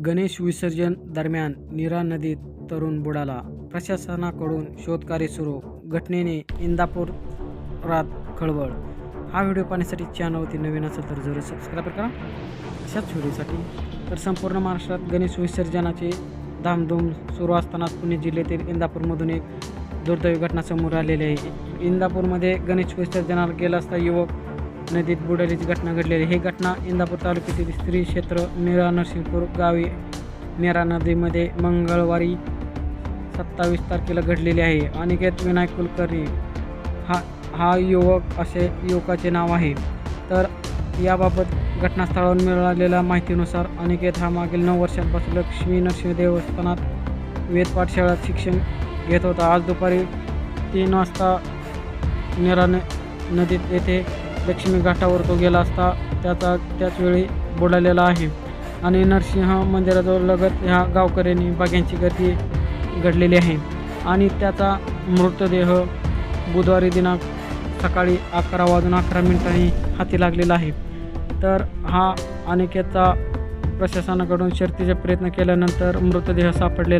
गणेश विसर्जन दरम्यान नीरा नदीत तरुण बुडाला. प्रशासनाकडून शोधकार्य सुरू. घटनेने इंदापूरात खळबळ. हा व्हिडिओ पाहण्यासाठी चॅनलवरती नवीन असेल तर जरूर सबस्क्राईब करा. अशाच व्हिडिओसाठी तर संपूर्ण महाराष्ट्रात गणेश विसर्जनाची धामधूम सुरू असतानाच पुणे जिल्ह्यातील इंदापूरमधून एक दुर्दैवी घटना समोर आलेली आहे. इंदापूरमध्ये गणेश विसर्जनाला गेला असता युवक नदीत बुडालीची घटना घडलेली. ही घटना इंदापूर तालुक्यातील स्त्री क्षेत्र निरा नरसिंहपूर गावी नेरा नदीमध्ये मंगळवारी सत्तावीस तारखेला घडलेली आहे. अनिकेत विनायक कुलकर्णी हा हा युवक असे युवकाचे नाव आहे. तर याबाबत घटनास्थळावर मिळालेल्या माहितीनुसार अनिकेत हा मागील नऊ वर्षांपासून लक्ष्मी नरसिंह देवस्थानात वेदपाठशाळेत शिक्षण घेत होता. आज दुपारी तीन वाजता नेरा न नदीत येथे लक्ष्मी घाटावर तो गेला असता त्याचा त्याचवेळी बुडालेला आहे. आणि नरसिंह मंदिराजवळ लगत ह्या गावकऱ्यांनी बाग्यांची गर्दी घडलेली आहे. आणि त्याचा मृतदेह बुधवारी दिनांक सकाळी अकरा वाजून अकरा मिनिटांनी हाती लागलेला आहे. तर हा अनिकेतचा प्रशासनाकडून शर्तीचा प्रयत्न केल्यानंतर मृतदेह सापडलेला